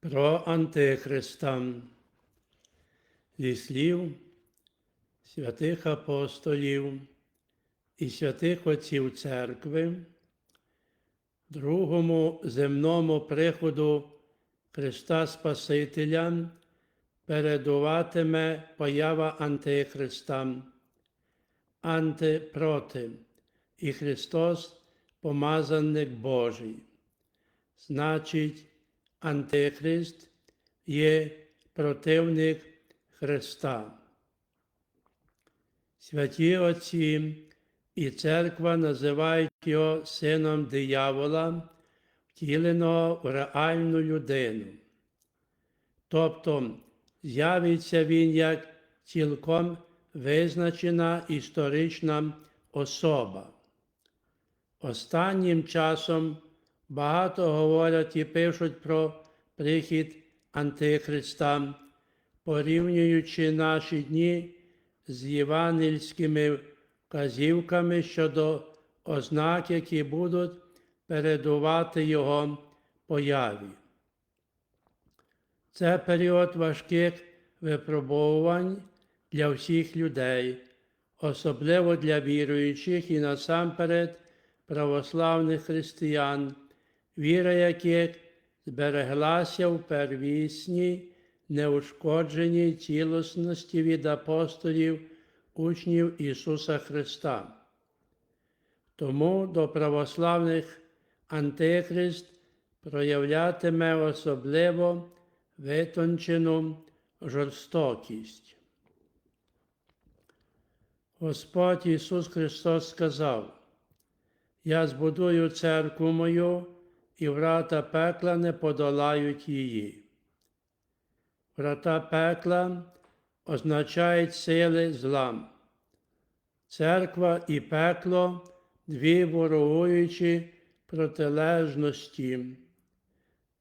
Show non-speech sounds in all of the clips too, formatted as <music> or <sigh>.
Про Антихриста. Зі слів святих апостолів і святих отців церкви, другому земному приходу Христа Спасителя передуватиме поява Антихриста, антипроти, і Христос помазанник Божий. Значить, Антихрист є противник Христа. Святі Отці і церква називають його сином диявола, втіленого в реальну людину. Тобто з'явиться він як цілком визначена історична особа. Останнім часом багато говорять і пишуть про прихід Антихриста, порівнюючи наші дні з євангельськими вказівками щодо ознак, які будуть передувати Його появі. Це період важких випробувань для всіх людей, особливо для віруючих і насамперед православних християн, віра яких збереглася в первісній, неушкодженій цілісності від апостолів, учнів Ісуса Христа. Тому до православних Антихрист проявлятиме особливо витончену жорстокість. Господь Ісус Христос сказав, Я збудую церкву мою, і врата пекла не подолають її. Врата пекла означають сили зла. Церква і пекло дві ворогуючі протилежності.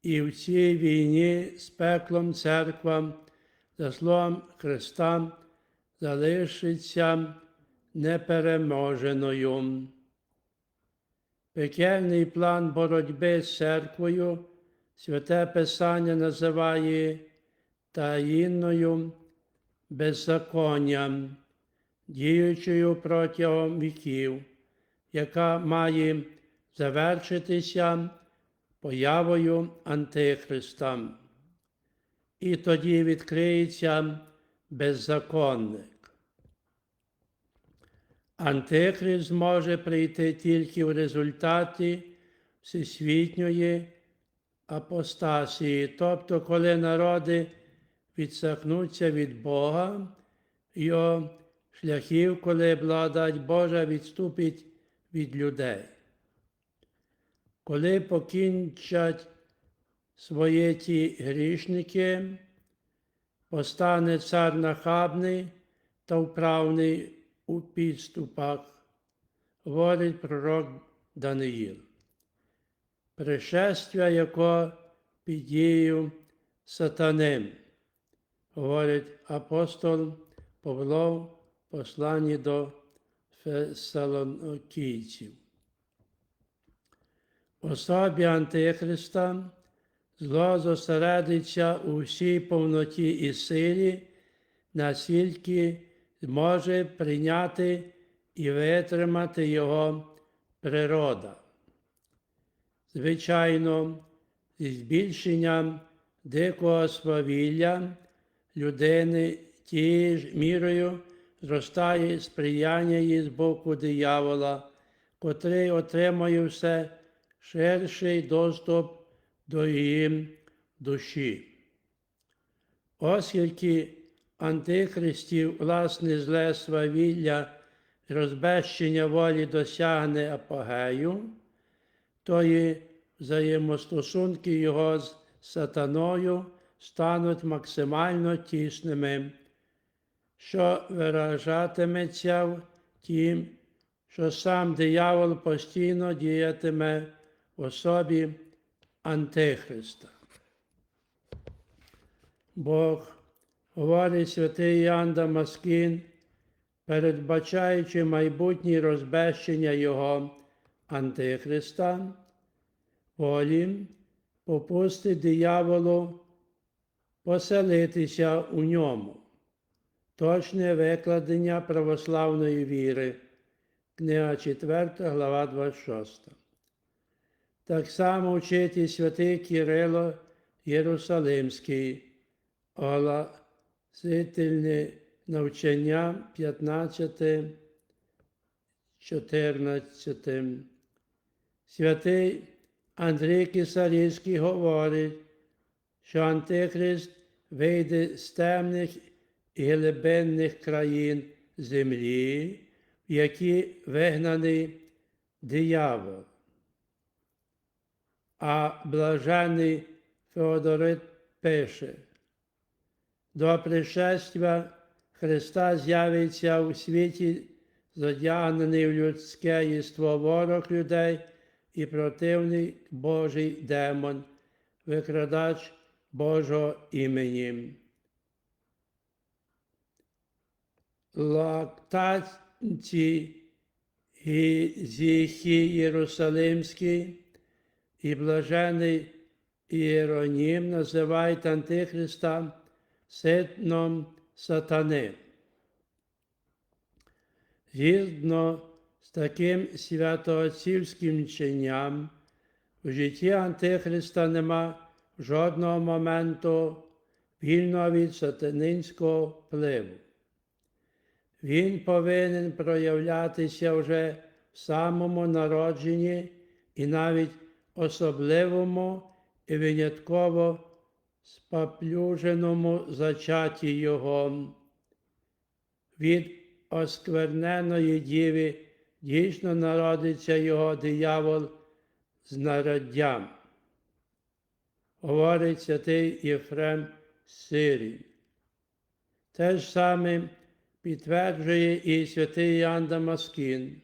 І в цій війні з пеклом церква за словом Христа залишиться непереможеною. Пекельний план боротьби з церквою святе Писання називає таїнною беззаконням, діючою протягом віків, яка має завершитися появою Антихриста. І тоді відкриється беззаконник. Антихрист може прийти тільки в результаті всесвітньої апостасії, тобто, коли народи відсахнуться від Бога, його шляхів, коли благодать Божа відступить від людей. Коли покінчать свої ті грішники, постане цар нахабний та вправний у підступах, говорить пророк Даниїл. Пришестя, яко під дією сатани, говорить апостол Павло в посланні до Фесалонкійців. Особі Антихриста зло зосередиться у всій повноті і силі, наскільки зможе прийняти і витримати його природа. Звичайно, зі збільшенням дикого свавілля людини тією ж мірою зростає сприяння її з боку диявола, котрий отримує все ширший доступ до її душі. Оскільки антихристів власне зле свавілля розбещення волі досягне апогею, то і взаємостосунки його з сатаною стануть максимально тісними, що виражатиметься в тім, що сам диявол постійно діятиме в особі Антихриста. Бог, говорить святий Іоанн Дамаскін, передбачаючи майбутнє розбещення Його Антихриста, волі попустить дияволу поселитися у ньому. Точне викладення православної віри. Книга 4, глава 26. Так само вчить святий Кирило Єрусалимський, огласительне навчання 15, 14. Святий Андрій Кисарівський говорить, що Антихрист вийде з темних і глибинних країн землі, в які вигнаний диявол. А блажений Феодорит пише, до пришестя Христа з'явиться у світі задягнений в людське єство ворог людей і противний Божий демон, викрадач Божого імені. Лактанці Гізіхі Єрусалимський і блажений Іеронім називають Антихриста ситном сатани. Згідно з таким святоотцівським вченням, у житті Антихриста нема жодного моменту вільного від сатанинського впливу. Він повинен проявлятися вже в самому народженні і навіть особливому і винятково споплюженому зачатті Його. Від оскверненої діви дійсно народиться його диявол з народдям. Говорить святий Єфрем Сирій. Те ж саме підтверджує і святий Іоанн Дамаскін.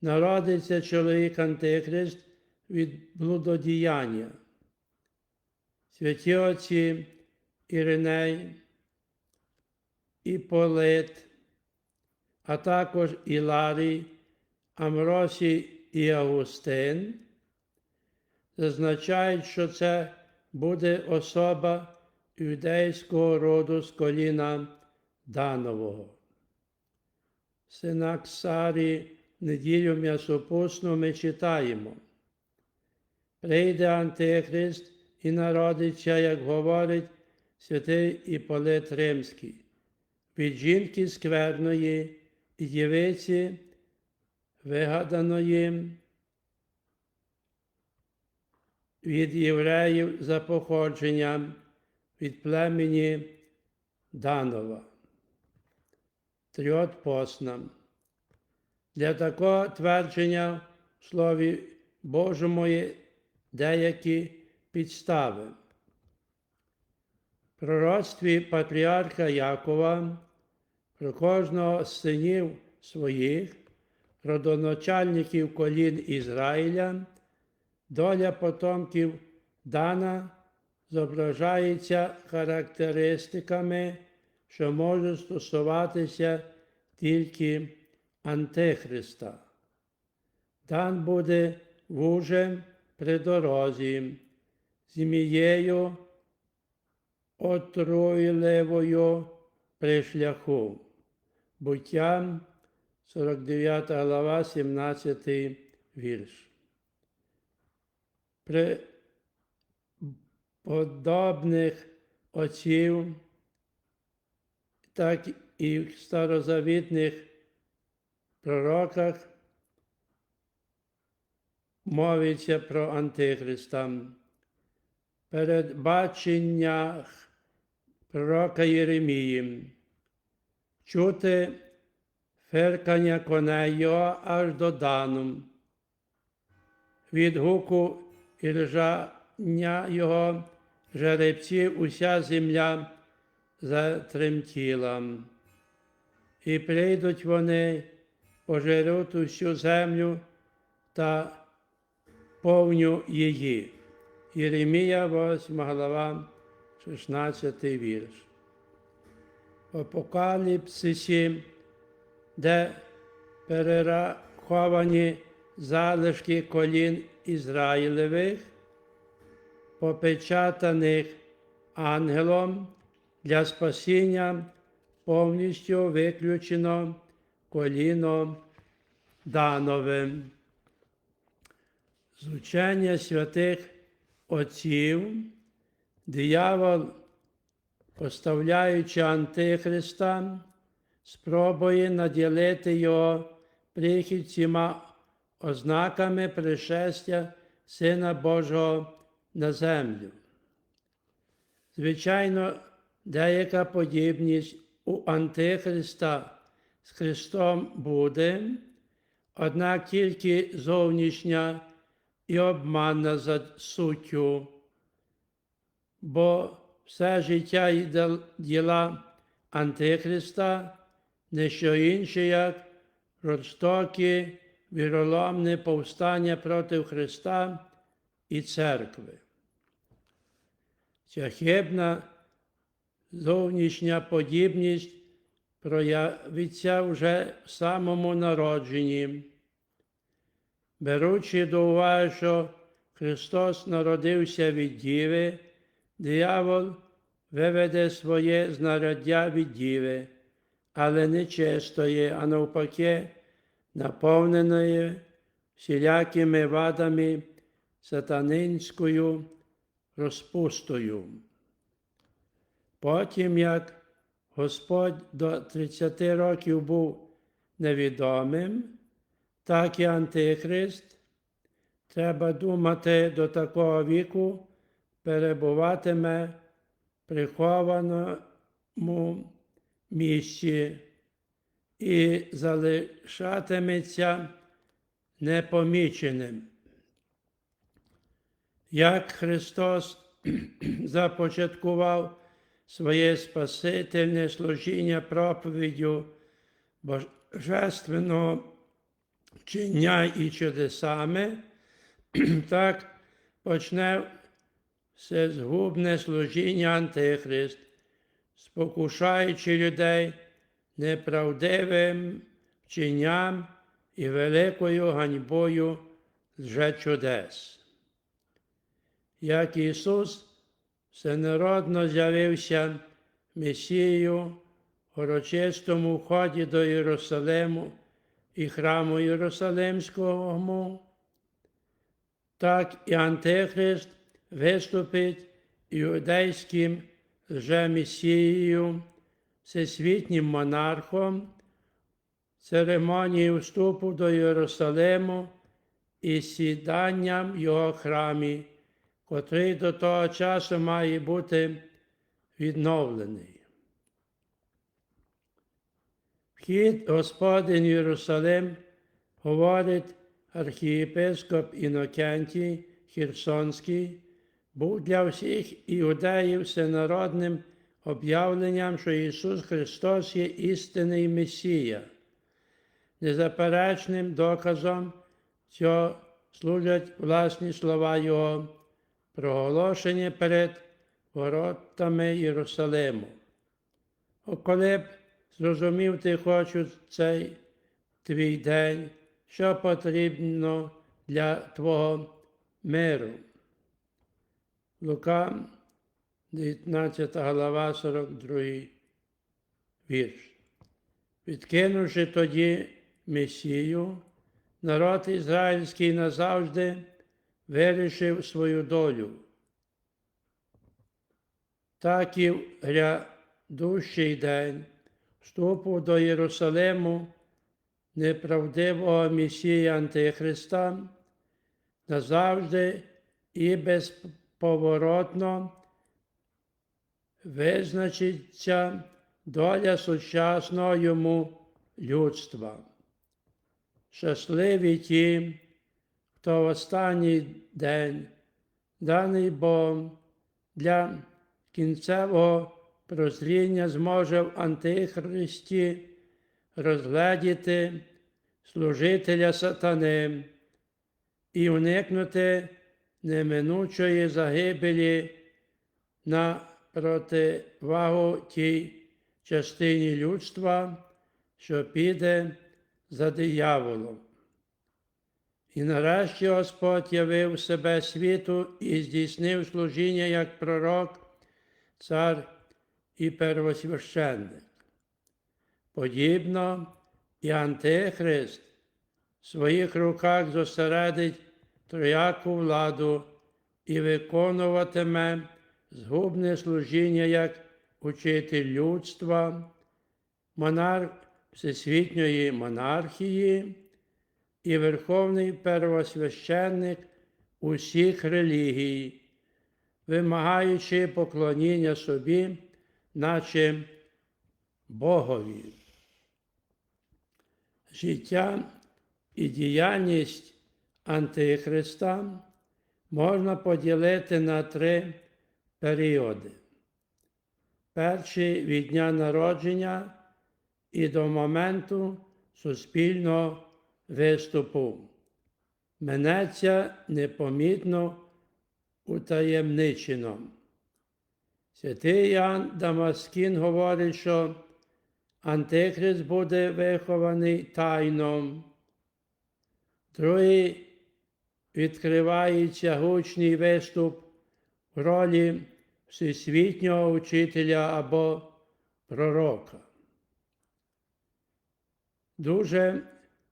Народиться чоловік Антихрист від блудодіяння. Святі отці Іриней, Іполит, а також Іларій, Амросій і Августин, зазначають, що це буде особа юдейського роду з коліна Данового. Синаксарі неділю м'ясопусну ми читаємо. Прийде Антихрист і народиться, як говорить святий Іполит Римський, від жінки скверної і дівиці, вигаданої від євреїв за походженням від племені Данова. Трьот поснам. Для такого твердження в Слові Божому є деякі підстави. В пророцтві патріарха Якова про кожного з синів своїх, родоначальників колін Ізраїля, доля потомків Дана зображається характеристиками, що можуть стосуватися тільки Антихриста. Дан буде вужем при дорозі, змією отруйливою при шляху. Буття 49 глава, 17 вірш. При подобних отців, так і в старозавітних пророках мовиться про Антихриста. Передбаченнях пророка Єремії, чути феркання коней його аж до дану, від гуку і ржання його жеребців уся земля затремтіла. І прийдуть вони, пожеруть усю землю та повню її. Єремія, 8 глава, 16 вірш. В Апокаліпсисі, де перераховані залишки колін Ізраїлевих, попечатаних ангелом для спасіння повністю виключено коліно Дановим. З святих Отців диявол, поставляючи Антихриста, спробує наділити його прихід всіма ознаками пришестя Сина Божого на землю. Звичайно, деяка подібність у Антихриста з Христом буде, однак тільки зовнішня і обманна за суттю, бо все життя і діла Антихриста не що інше, як жорстоке, віроломне повстання проти Христа і церкви. Ця хибна зовнішня подібність проявиться вже в самому народженні. Беручи до уваги, що Христос народився від Діви, диявол виведе своє знаряддя від Діви, але не чистої, а навпаки, наповненої всілякими вадами сатанинською розпустою. Потім, як Господь до 30 років був невідомим, так і Антихрист, треба думати до такого віку, перебуватиме прихованому місці і залишатиметься непоміченим. Як Христос <clears throat> започаткував своє спасительне служіння проповіддю божественного вчення і чудесами, <clears throat> так почне все згубне служіння Антихрист, спокушаючи людей неправдивим вченням і великою ганьбою чудес. Як Ісус всенародно з'явився Месією в урочистому вході до Єрусалиму і храму Єрусалимського, так і Антихрист виступить іудейським лжемесією, всесвітнім монархом, церемонії вступу до Єрусалиму і сіданням його храмі, котрий до того часу має бути відновлений. Вхід Господин в Єрусалим говорить архієпископ Інокентій Херсонський, був для всіх іудеїв всенародним об'явленням, що Ісус Христос є істинний Месія. Незаперечним доказом цього служать власні слова Його, проголошені перед воротами Єрусалиму. Коли б зрозумів ти хочу цей твій день, що потрібно для Твого миру. Лука, 19 глава, 42 вірш. Відкинувши тоді Месію, народ ізраїльський назавжди вирішив свою долю. Так і в грядущий день вступу до Єрусалиму неправдивого Месія Антихриста назавжди і безповоротно визначиться доля сучасного йому людства. Щасливі ті, хто в останній день, даний Богом для кінцевого прозріння зможе в Антихристі розгледіти служителя сатани і уникнути неминучої загибелі на противагу тій частині людства, що піде за дияволом. І нарешті Господь явив себе світу і здійснив служіння як пророк цар і первосвященник. Подібно і Антихрист в своїх руках зосередить трояку владу і виконуватиме згубне служіння як учитель людства, монарх Всесвітньої монархії і верховний первосвященник усіх релігій, вимагаючи поклоніння собі, наче Богові. Життя і діяльність Антихриста можна поділити на три періоди. Перший від дня народження і до моменту суспільного виступу. Минеться непомітно утаємничено. Святий Ян Дамаскін говорить, що Антихрист буде вихований тайно. Другий відкривається гучний виступ в ролі всесвітнього учителя або пророка. Дуже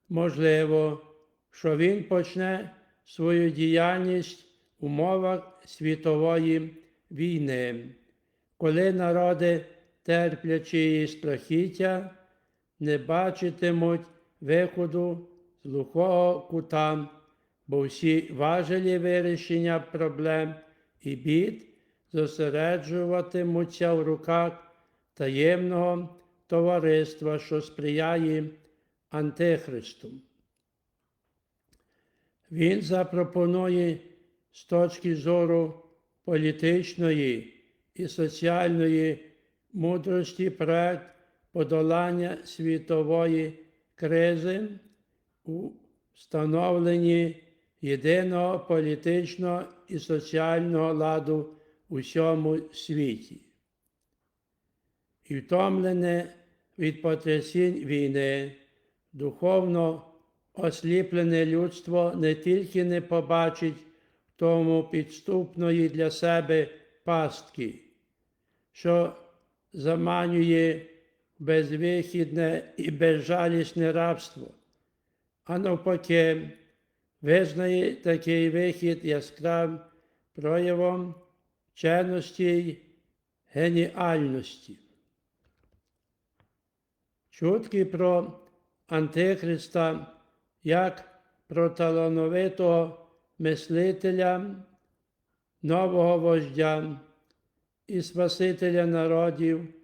можливо, що він почне свою діяльність в умовах світової війни, коли народи, терплячи страхіття, не бачитимуть виходу з глухого кута, бо всі важелі вирішення проблем і бід зосереджуватимуться в руках таємного товариства, що сприяє Антихристу. Він запропонує з точки зору політичної і соціальної мудрості проект подолання світової кризи у встановленні єдиного політичного і соціального ладу у всьому світі. І втомлене від потрясінь війни, духовно осліплене людство не тільки не побачить в тому підступної для себе пастки, що заманює безвихідне і безжалісне рабство, а навпаки, визнає такий вихід яскравим проявом вченості й геніальності. Чутки про Антихриста як про талановитого мислителя, нового вождя і Спасителя народів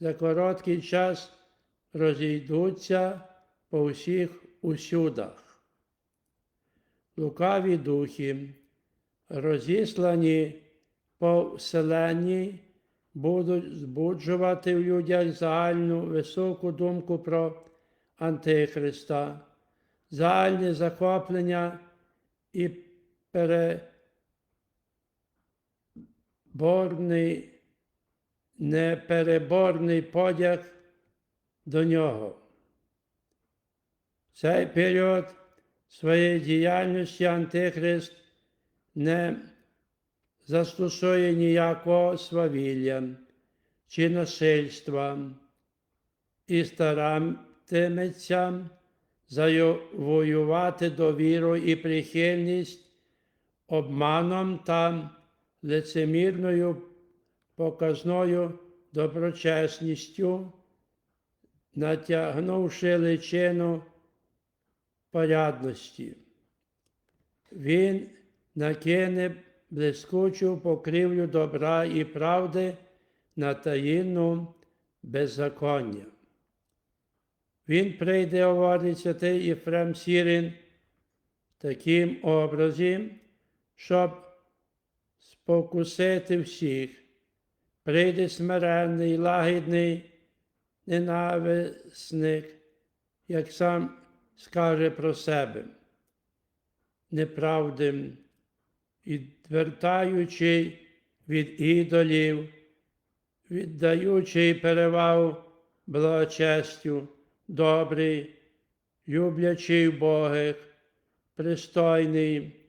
за короткий час розійдуться по всіх усюдах. Лукаві духи, розіслані по вселенні, будуть збуджувати в людях загальну високу думку про Антихриста, загальне захоплення і переборний, непереборний подяг до нього. В Цей період своєї діяльності Антихрист не застосує ніякого свавілля чи насильства і старатиметься завоювати довіру і прихильність обманом та лицемірною показною доброчесністю, натягнувши личину порядності. Він накине блискучу покрівлю добра і правди на таїнну беззаконня. Він прийде, говорить святий Єфрем Сірин, таким образом, щоб спокусити всіх, прийде смиренний, лагідний, ненависник, як сам скаже про себе, неправдим, відвертаючи від ідолів, віддаючи перевагу благочестю, добрий, люблячий Богих, пристойний,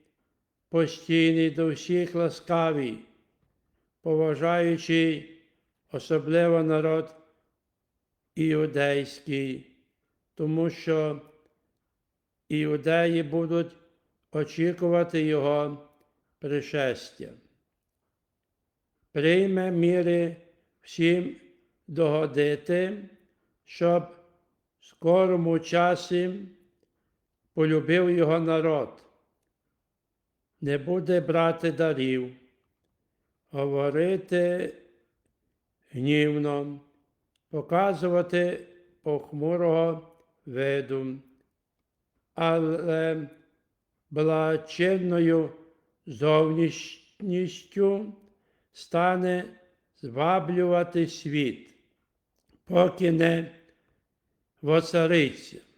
постійний до всіх ласкавий, поважаючий особливо народ іудейський, тому що іудеї будуть очікувати Його пришестя. Прийме міри всім догодити, щоб скорому часі полюбив його народ, не буде брати дарів, говорити гнівно, показувати похмурого виду, але благочинною зовнішністю стане зваблювати світ, поки не воцариться.